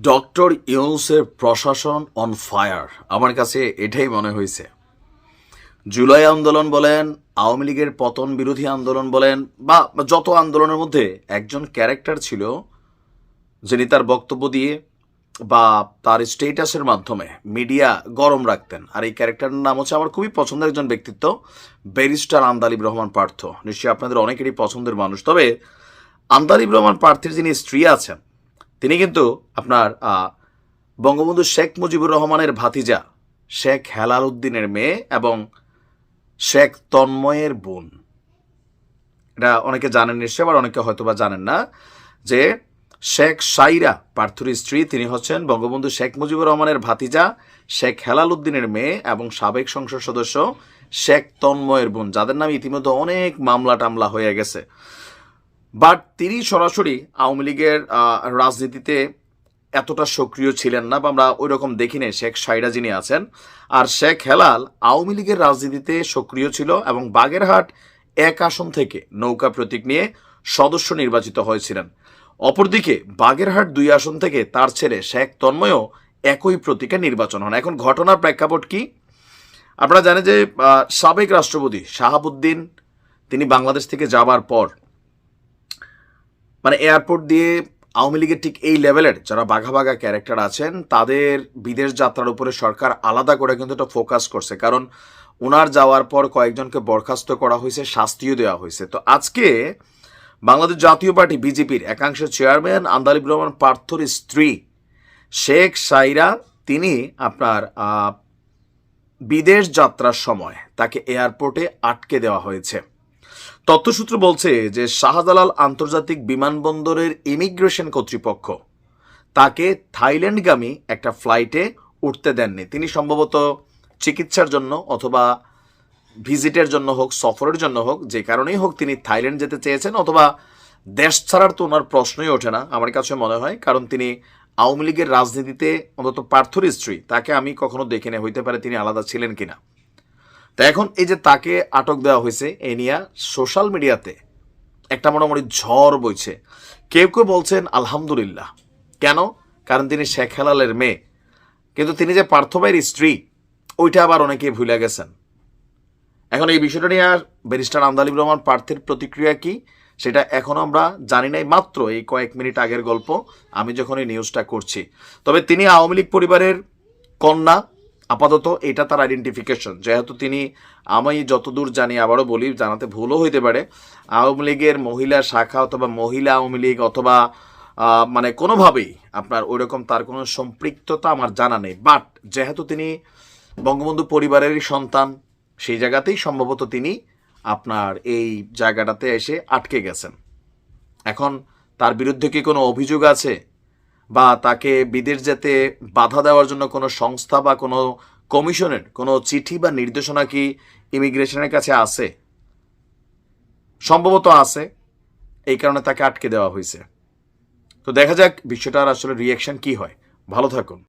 Doctor ইউনুসের প্রশাসন on fire আমার কাছে এটাই মনে হয়েছে। জুলাই আন্দোলন বলেন, আওয়ামী লীগের পতন বিরোধী আন্দোলন বলেন, বা যত আন্দোলনের মধ্যে একজন ক্যারেক্টার ছিল, যিনি তার বক্তব্য দিয়ে বা তার স্টেটাসের মাধ্যমে মিডিয়া গরম রাখতেন। আর এই ক্যারেক্টারের নাম হচ্ছে আমার খুবই পছন্দের একজন ব্যক্তিত্ব ব্যারিস্টার আন্দালিব রহমান পার্থ। নিশ্চয়ই আপনাদের অনেকেরই পছন্দের মানুষ। তবে আন্দালিব রহমান পার্থের যিনি স্ত্রী আছেন তিনি কিন্তু আপনার বঙ্গবন্ধু শেখ মুজিবুর রহমানের ভাতিজা, শেখ হেলাল উদ্দিনের মেয়ে এবং শেখ তন্ময়ের বোন। এটা অনেকে জানেন নিশ্চয় আবার অনেকে হয়তো বা জানেন না, যে শেখ সাইরা পার্থুর স্ত্রী, তিনি হচ্ছেন বঙ্গবন্ধু শেখ মুজিবুর রহমানের ভাতিজা, শেখ হেলাল উদ্দিনের মেয়ে এবং সাবেক সংসদ সদস্য শেখ তন্ময়ের বোন, যাদের নামে ইতিমধ্যে অনেক মামলা টামলা হয়ে গেছে। বাট তিনি সরাসরি আওয়ামী লীগের রাজনীতিতে এতটা সক্রিয় ছিলেন না বা আমরা ওই রকম দেখি দেখিনি। শেখ সাইরা যিনি আছেন আর শেখ হেলাল আওয়ামী লীগের রাজনীতিতে সক্রিয় ছিল এবং বাগেরহাট এক আসন থেকে নৌকা প্রতীক নিয়ে সদস্য নির্বাচিত হয়েছিলেন। অপরদিকে বাগেরহাট দুই আসন থেকে তার ছেলে শেখ তন্ময়ও একই প্রতীকে নির্বাচন হন। এখন ঘটনার প্রেক্ষাপট কি? আপনারা জানেন যে সাবেক রাষ্ট্রপতি শাহাবুদ্দিন, তিনি বাংলাদেশ থেকে যাবার পর মানে এয়ারপোর্ট দিয়ে আওয়ামী লীগের ঠিক এই লেভেলের যারা বাঘা বাঘা ক্যারেক্টার আছেন, তাদের বিদেশ যাত্রার উপরে সরকার আলাদা করে কিন্তু এটা ফোকাস করছে। কারণ ওনার যাওয়ার পর কয়েকজনকে বরখাস্ত করা হয়েছে, শাস্তিও দেওয়া হয়েছে। তো আজকে বাংলাদেশ জাতীয় পার্টি, বিজেপির একাংশ চেয়ারম্যান আন্দালিব রহমান পার্থর স্ত্রী শেখ সাইরা, তিনি আপনার বিদেশ যাত্রার সময় তাকে এয়ারপোর্টে আটকে দেওয়া হয়েছে। তথ্যসূত্র বলছে যে শাহজালাল আন্তর্জাতিক বিমানবন্দরের ইমিগ্রেশন কর্তৃপক্ষ তাকে থাইল্যান্ডগামী একটা ফ্লাইটে উঠতে দেননি। তিনি সম্ভবত চিকিৎসার জন্য অথবা ভিজিটের জন্য হোক, সফরের জন্য হোক, যে কারণেই হোক তিনি থাইল্যান্ড যেতে চেয়েছেন অথবা দেশ ছাড়ার তো ওনার প্রশ্নই ওঠে না, আমার কাছে মনে হয়, কারণ তিনি আওয়ামী লীগের রাজনীতিতে অন্তত পার্থর স্ত্রী, তাকে আমি কখনো দেখে নেই হইতে পারে তিনি আলাদা ছিলেন কিনা। তো এখন এই যে তাকে আটক দেওয়া হয়েছে, এ নিয়ে সোশ্যাল মিডিয়াতে একটা মোটামুটি ঝড় বইছে। কেউ কেউ বলছেন, আলহামদুলিল্লাহ। কেন? কারণ তিনি শেখ হেলালের মেয়ে। কিন্তু তিনি যে পার্থ ভাইয়ের স্ত্রী, ওইটা আবার অনেকে ভুলে গেছেন। এখন এই বিষয়টা নিয়ে আর ব্যারিস্টার আমদালিব রহমান পার্থের প্রতিক্রিয়া কি, সেটা এখনও আমরা জানি নাই। মাত্র এই কয়েক মিনিট আগের গল্প আমি যখন এই নিউজটা করছি। তবে তিনি আওয়ামী লীগ পরিবারের কন্যা আপাতত এটা তার আইডেন্টিফিকেশন যেহেতু তিনি আমি যতদূর জানি আবারও বলি, জানাতে ভুলও হইতে পারে, আওয়ামী লীগের মহিলা শাখা অথবা মহিলা আওয়ামী লীগ অথবা মানে কোনোভাবেই আপনার ওইরকম তার কোনো সম্পৃক্ততা আমার জানা নেই। বাট যেহেতু তিনি বঙ্গবন্ধু পরিবারেরই সন্তান, সেই জায়গাতেই সম্ভবত তিনি আপনার এই জায়গাটাতে এসে আটকে গেছেন। এখন তার বিরুদ্ধে কি কোনো অভিযোগ আছে? বা তাকে বিদেশ যেতে বাধা দেওয়ার জন্য কোনো সংস্থা বা কোনো কমিশনের কোনো চিঠি বা নির্দেশনা কি ইমিগ্রেশনের কাছে আছে? সম্ভবত আছে। এই কারণে তাকে আটকে দেওয়া হয়েছে। তো দেখা যাক, বিষয়টার আসলে রিয়াকশন কি হয়। ভালো থাকুন।